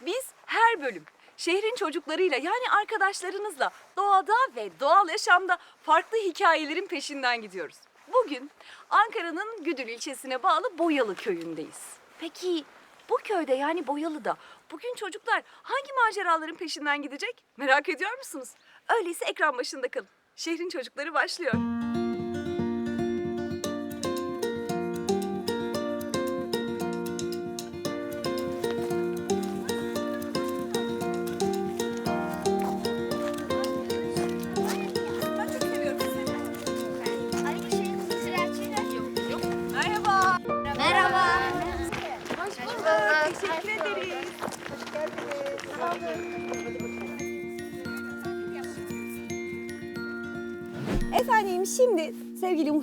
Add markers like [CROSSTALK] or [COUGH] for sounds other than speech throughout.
Biz her bölüm şehrin çocuklarıyla yani arkadaşlarınızla doğada ve doğal yaşamda farklı hikayelerin peşinden gidiyoruz. Bugün Ankara'nın Güdül ilçesine bağlı Boyalı köyündeyiz. Peki bu köyde yani Boyalı'da bugün çocuklar hangi maceraların peşinden gidecek? Merak ediyor musunuz? Öyleyse ekran başında kalın. Şehrin çocukları başlıyor.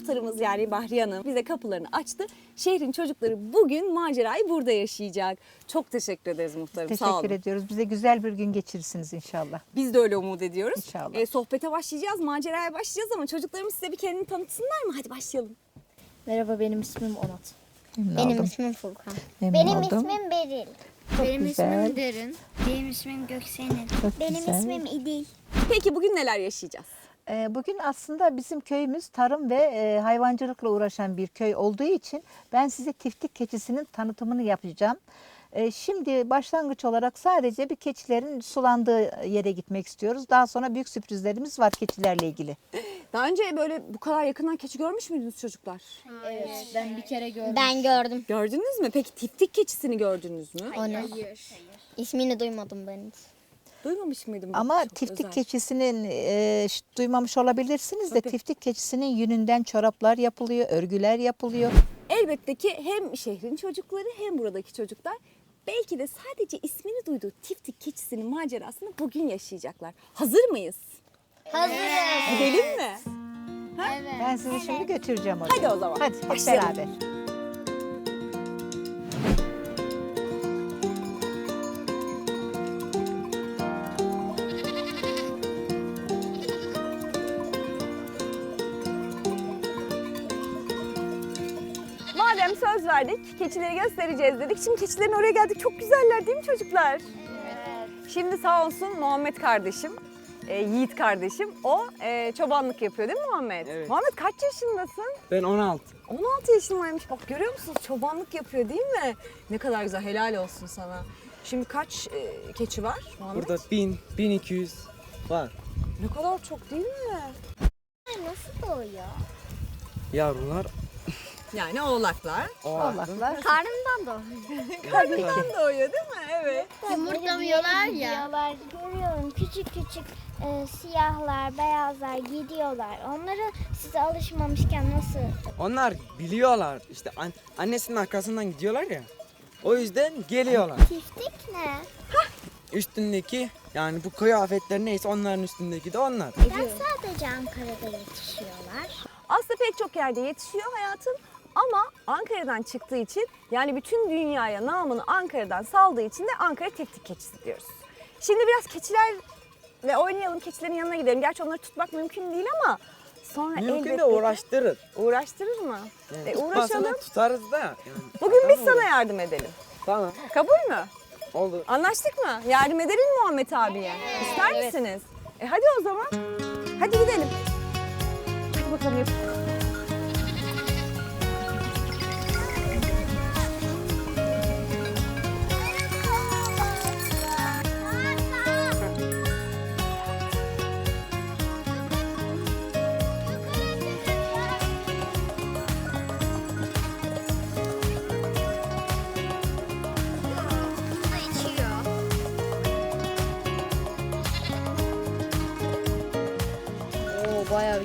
Muhtarımız yani Bahriye Hanım bize kapılarını açtı. Şehrin çocukları bugün macerayı burada yaşayacak. Çok teşekkür ederiz muhtarım. Sağ olun. Teşekkür ediyoruz. Bize güzel bir gün geçirirsiniz inşallah. Biz de öyle umut ediyoruz. İnşallah. Ee, sohbete başlayacağız, maceraya başlayacağız ama çocuklarımız size bir kendini tanıtsınlar mı? Hadi başlayalım. Merhaba benim ismim Onat. Memnun Benim oldum. ismim Furkan. Memnun Benim oldum. ismim Beril. Çok Benim güzel. ismim Derin. Benim ismim Göksen'in. Çok Benim güzel. ismim İdil. Peki bugün neler yaşayacağız? Ee, Bugün aslında bizim köyümüz tarım ve e, hayvancılıkla uğraşan bir köy olduğu için ben size tiftik keçisinin tanıtımını yapacağım. Ee, Şimdi başlangıç olarak sadece bir keçilerin sulandığı yere gitmek istiyoruz. Daha sonra büyük sürprizlerimiz var keçilerle ilgili. Daha önce böyle bu kadar yakından keçi görmüş müydünüz çocuklar? Evet ben bir kere gördüm. Ben gördüm. Gördünüz mü? Peki tiftik keçisini gördünüz mü? O ne? İsmini duymadım ben hiç. Duymamış mıydım? Ama Çok tiftik özel. keçisinin e, duymamış olabilirsiniz de Tabii. tiftik keçisinin yününden çoraplar yapılıyor, örgüler yapılıyor. Elbette ki hem şehrin çocukları hem buradaki çocuklar belki de sadece ismini duyduğu tiftik keçisinin macerasını bugün yaşayacaklar. Hazır mıyız? Hazırız. Gidelim mi? Ben sizi şimdi götüreceğim oraya. Hadi o zaman. Hadi hep Başlayalım. beraber. Verdik, keçileri göstereceğiz dedik. Şimdi keçilerin oraya geldik. Çok güzeller değil mi çocuklar? Şimdi sağ olsun Muhammed kardeşim, e, Yiğit kardeşim. O e, çobanlık yapıyor değil mi Muhammed? Evet. Muhammed kaç yaşındasın? Ben 16. 16 yaşındaymış. Bak görüyor musunuz? Çobanlık yapıyor değil mi? Ne kadar güzel. Helal olsun sana. Şimdi kaç e, keçi var Muhammed? Burada 1000, 1200 var. Ne kadar çok değil mi? Nasıl doğuyor? Yavrular Yani oğlaklar. Oğlaklar. Karnımdan doğuyor. Karnından doğuyor [LAUGHS] değil mi? Evet. Yumurtlamıyorlar ya. Gidiyorlar. Görüyorum küçük küçük e, siyahlar, beyazlar gidiyorlar. Onları size alışmamışken nasıl? onlar biliyorlar. İşte an- annesinin arkasından gidiyorlar ya. O yüzden geliyorlar. Tiftik ne? Üstündeki yani bu kıyafetler neyse onların üstündeki de onlar. Neden sadece Ankara'da yetişiyorlar? Aslında pek çok yerde yetişiyor hayatım. Ama Ankara'dan çıktığı için yani bütün dünyaya namını Ankara'dan saldığı için de Ankara tiftik keçisi diyoruz. Şimdi biraz keçilerle oynayalım, keçilerin yanına gidelim. Gerçi onları tutmak mümkün değil ama sonra Mümkün elbette de uğraştırır. uğraştırır mı? Yani E, uğraşalım. tutarız da. Yani Bugün biz sana yardım edelim. Tamam Kabul mü? olur. Anlaştık mı? Yardım edelim mi Muhammed abiye? İster misiniz? E hadi o zaman. Hadi gidelim. Hadi bakalım yap.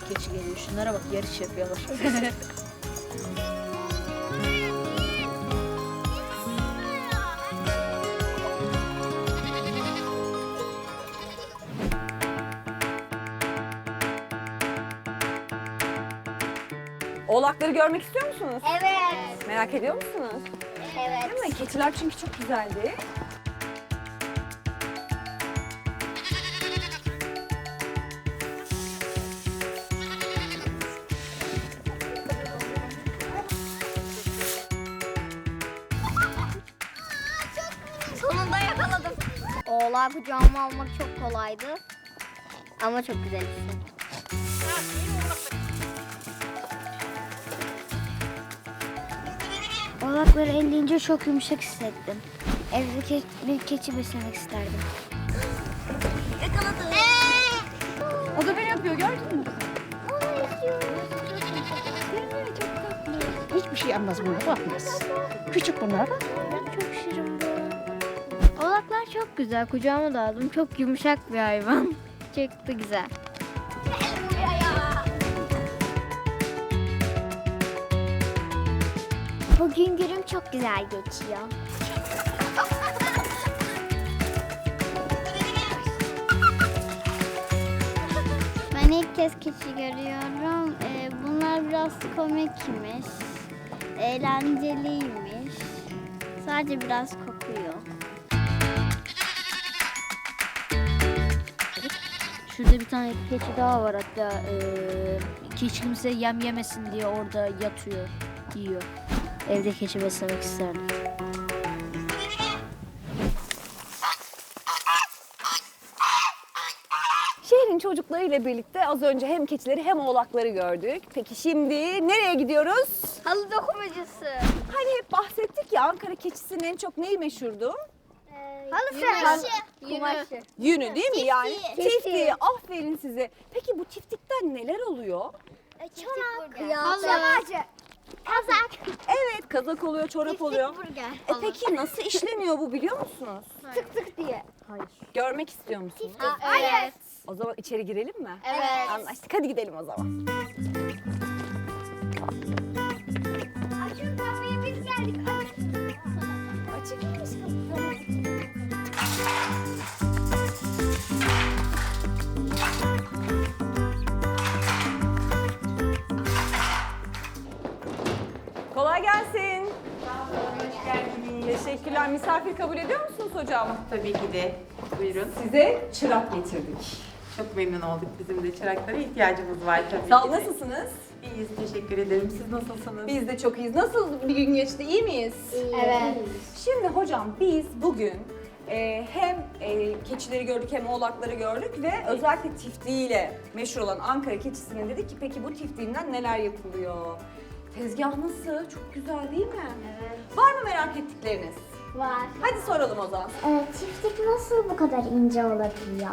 Keçi geliyor. Şunlara bak yarış yapıyorlar. [LAUGHS] Oğlakları görmek istiyor musunuz? Evet. Merak ediyor musunuz? Evet. Değil mi? Keçiler çünkü çok güzeldi. Oğlan kucağıma almak çok kolaydı. Ama çok güzel hissettim. Oğlakları elleyince çok yumuşak hissettim. Evde ke- bir keçi beslemek isterdim. Yakaladım. O da beni yapıyor gördün mü? Onu istiyorum. Hiçbir şey yapmaz buna bakmaz. Küçük bunlar. Çok çok güzel. Kucağıma da aldım. Çok yumuşak bir hayvan. [LAUGHS] Da güzel. Bugün günüm çok güzel geçiyor. [LAUGHS] Ben ilk kez keçi görüyorum. Ee, bunlar biraz komikmiş. Eğlenceliymiş. Sadece biraz kokuyor. Şurada bir tane keçi daha var hatta. eee hiç kimse yem yemesin diye orada yatıyor, yiyor. Evde keçi beslemek isterdim. Şehrin çocuklarıyla birlikte az önce hem keçileri hem oğlakları gördük. Peki şimdi nereye gidiyoruz? Halı dokumacısı. Hani hep bahsettik ya Ankara keçisinin en çok neyi meşhurdu? Halı kumaşı. Kumaşı. Yünü değil mi yani? Tiftiği. Tiftiği. Aferin size. Peki bu tiftikten neler oluyor? Çorap. Kıyafet. Kazak. Evet kazak oluyor, çorap oluyor. burger. E peki nasıl işleniyor bu biliyor musunuz? Tık tık diye. Görmek istiyor musunuz? Evet. O zaman içeri girelim mi? Evet. Anlaştık. Hadi gidelim o zaman. Misafir kabul ediyor musunuz hocam? Tabii ki de. Buyurun. Size çırak getirdik. Çok memnun olduk. Bizim de çıraklara ihtiyacımız var tabii Sağ ki de. Nasılsınız? İyiyiz. Teşekkür ederim. Siz nasılsınız? Biz de çok iyiyiz. Nasıl bir gün geçti? İyi miyiz? Evet. Şimdi hocam biz bugün e, hem e, keçileri gördük hem oğlakları gördük ve özellikle tiftiğiyle meşhur olan Ankara keçisinin dedik ki peki bu tiftiğinden neler yapılıyor? Tezgah nasıl? Çok güzel değil mi? Evet. Var mı merak ettikleriniz? Var. Hadi soralım o zaman. Ee, çiftlik nasıl bu kadar ince olabiliyor?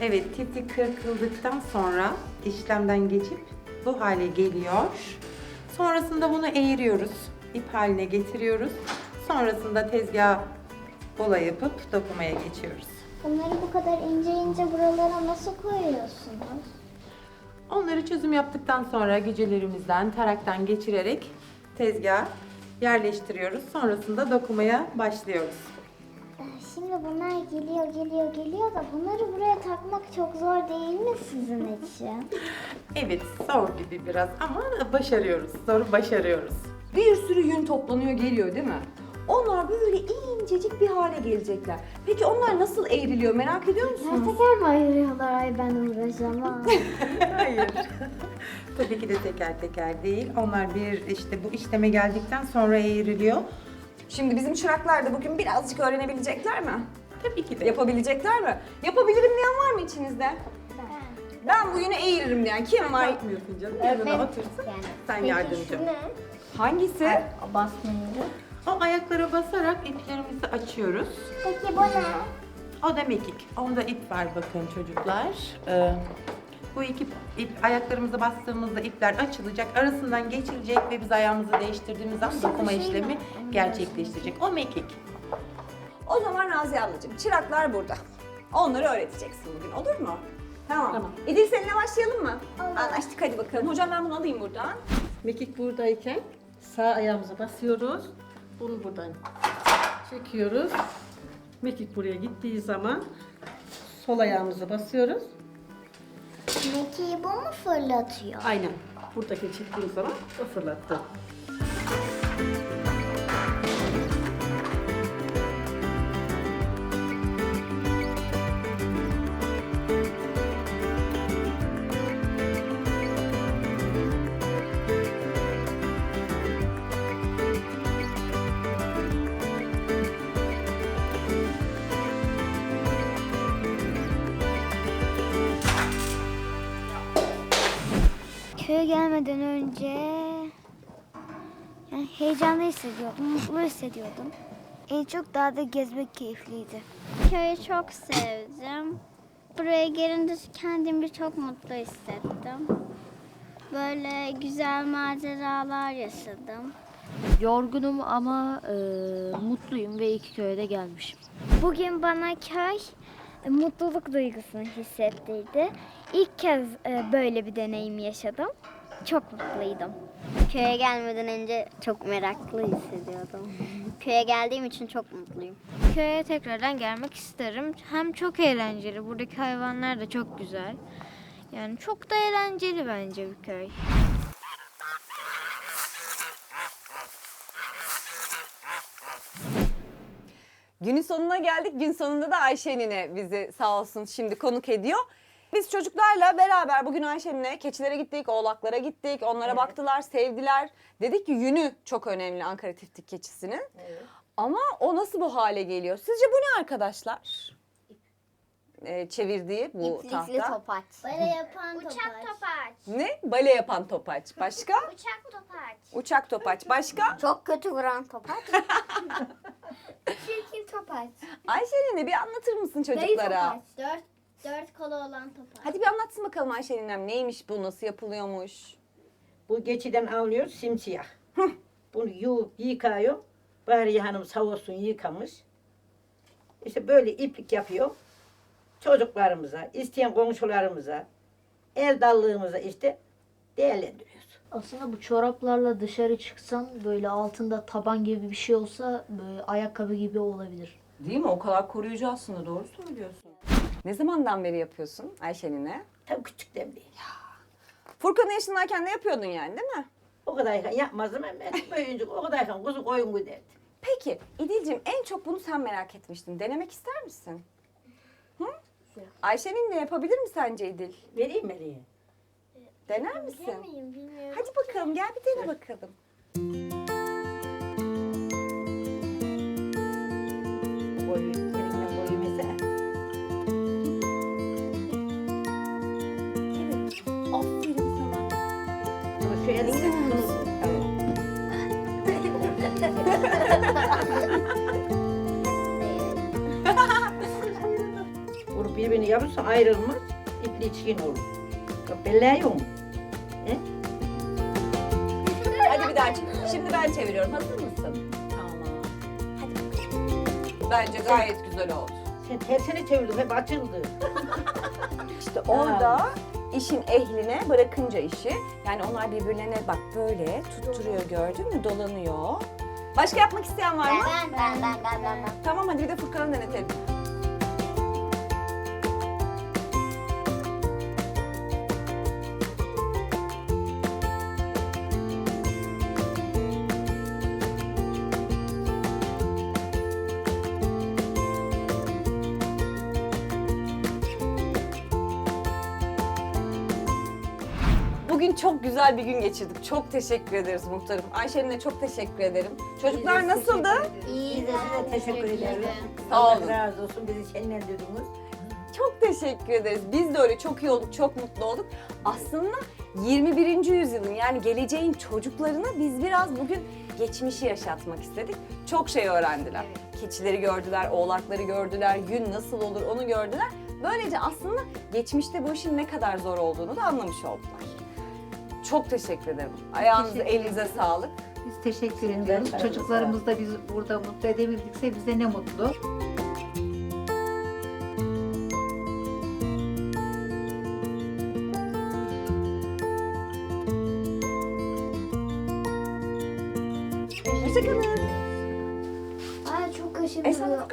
Evet, tiftik kırkıldıktan sonra işlemden geçip bu hale geliyor. Sonrasında bunu eğiriyoruz. ip haline getiriyoruz. Sonrasında tezgah bola yapıp dokumaya geçiyoruz. Bunları bu kadar ince ince buralara nasıl koyuyorsunuz? Onları çözüm yaptıktan sonra gücelerimizden, taraktan geçirerek tezgah yerleştiriyoruz. Sonrasında dokumaya başlıyoruz. Ee, Şimdi bunlar geliyor, geliyor, geliyor da bunları buraya takmak çok zor değil mi sizin için? [LAUGHS] Evet, zor gibi biraz ama başarıyoruz. Zoru başarıyoruz. Bir sürü yün toplanıyor geliyor değil mi? Onlar böyle incecik bir hale gelecekler. Peki onlar nasıl eğriliyor merak ediyor musunuz? Teker mi ayırıyorlar? Ay ben uğraşamam. [LAUGHS] Hayır. [LAUGHS] Tabii ki de teker teker değil. Onlar bir işte bu işleme geldikten sonra eğriliyor. Şimdi bizim çıraklar da bugün birazcık öğrenebilecekler mi? Tabii ki de. Yapabilecekler mi? Yapabilirim diyen var mı içinizde? Ben bu yünü eğiririm diyen kim var? Yapmıyorsun canım. Yanına otursun. Yani. Sen yardımcı. ol. Hangisi? Basmayınca. O ayaklara basarak iplerimizi açıyoruz. Peki bu ne? O da mekik. Onda ip var bakın çocuklar. Ee, bu iki ip ayaklarımıza bastığımızda ipler açılacak, arasından geçilecek ve biz ayağımızı değiştirdiğimiz zaman dokuma işlemi gerçekleştirecek. O mekik. O zaman Raziye ablacığım çıraklar burada. Onları öğreteceksin bugün olur mu? Tamam. Tamam. İdil seninle başlayalım mı? Anlaştık hadi bakalım. Hocam ben bunu alayım buradan. Mekik buradayken sağ ayağımıza basıyoruz. Bunu buradan çekiyoruz. Mekik buraya gittiği zaman sol ayağımıza basıyoruz. Mekiği bu mu fırlatıyor? Aynen. Buradaki çektiğim zaman o fırlattı. Köye gelmeden önce yani heyecanlı hissediyordum, mutlu hissediyordum. En çok dağda gezmek keyifliydi. Köyü çok sevdim. Buraya gelince kendimi çok mutlu hissettim. Böyle güzel maceralar yaşadım. Yorgunum ama e, mutluyum ve iki köye de gelmişim. Bugün bana köy e, mutluluk duygusunu hissettirdi. İlk kez e, böyle bir deneyim yaşadım. Çok mutluydum. Köye gelmeden önce çok meraklı hissediyordum. [LAUGHS] Köye geldiğim için çok mutluyum. Köye tekrardan gelmek isterim. Hem çok eğlenceli. Buradaki hayvanlar da çok güzel. Yani çok da eğlenceli bence bir köy. Günün sonuna geldik. Gün sonunda da Ayşenine bizi sağ olsun şimdi konuk ediyor. Biz çocuklarla beraber bugün Ayşenine keçilere gittik, oğlaklara gittik. Onlara baktılar, sevdiler. Dedik ki yünü çok önemli Ankara tiftik keçisinin. Ama o nasıl bu hale geliyor? Sizce bu ne arkadaşlar? Ee, çevirdiği bu tahta. topaç. Böyle yapan topaç. Uçak topaç. Ne? Bale yapan topaç. Başka? [LAUGHS] Uçak topaç. Uçak topaç. Başka? Çok kötü vuran topaç. [LAUGHS] Çirkin topaç. Ayşenine bir anlatır mısın çocuklara? Dört, dört kolu olan topaç. Hadi bir anlatsın bakalım Ayşeninem neymiş bu, nasıl yapılıyormuş? Bu geçiden alıyor simsiyah. Bunu yuvup yıkıyor. Bari hanım sağ olsun yıkamış. İşte böyle iplik yapıyor. Çocuklarımıza, isteyen komşularımıza, el dallığımıza işte değerlendiriyoruz. Aslında bu çoraplarla dışarı çıksan böyle altında taban gibi bir şey olsa böyle ayakkabı gibi olabilir. Değil mi? O kadar koruyucu aslında doğru söylüyorsun. Ne zamandan beri yapıyorsun Ayşenine? Tabii küçük demli. Furkan'ın yaşındayken de yapıyordun yani değil mi? O kadarken yapmazdım ama ben büyüyünce o kadarken kuzu koyun giderdim. Peki İdil'cim en çok bunu sen merak etmiştin. Denemek ister misin? Hı? Ayşe'nin de yapabilir mi sence İdil? Vereyim mi diye. Dener misin? Bilmiyorum, bilmiyorum. Hadi bakalım gel bir dene bakalım. Koyu, Şunu tamam. Bunu birbirini yapırsa ayrılmaz, ipli çiğin olur. Belleği mu? Hadi bir daha çek. Şimdi ben çeviriyorum. Hazır mısın? Tamam. Hadi bakalım. Bence gayet güzel oldu. Sen tersine çevirdin, hep açıldı. İşte orada işin ehline bırakınca işi yani onlar birbirlerine bak böyle tutturuyor gördün mü dolanıyor. Başka yapmak isteyen var mı? Ben, ben, ben, ben, ben, ben. Tamam hadi bir de Furkan'ı denetelim. Bugün çok güzel bir gün geçirdik. Çok teşekkür ederiz muhtarım. Ayşe'ninle çok teşekkür ederim. Çocuklar nasıldı? İyi de size teşekkür ederiz. Sağ olun. Allah razı olsun, bizi şenlendirdiniz. Çok teşekkür ederiz. Biz de öyle çok iyi olduk, çok mutlu olduk. Aslında 21. yüzyılın yani geleceğin çocuklarına biz biraz bugün geçmişi yaşatmak istedik. Çok şey öğrendiler. Keçileri gördüler, oğlakları gördüler, yün nasıl olur onu gördüler. Böylece aslında geçmişte bu işin ne kadar zor olduğunu da anlamış oldular. Çok teşekkür ederim. Ayağınıza, Teşekkür elinize sağlık. Biz teşekkür ediyoruz. Çocuklarımız da biz burada mutlu edebildikse bize ne mutlu. Hoşçakalın. Ay çok Esra, kaşınıyor.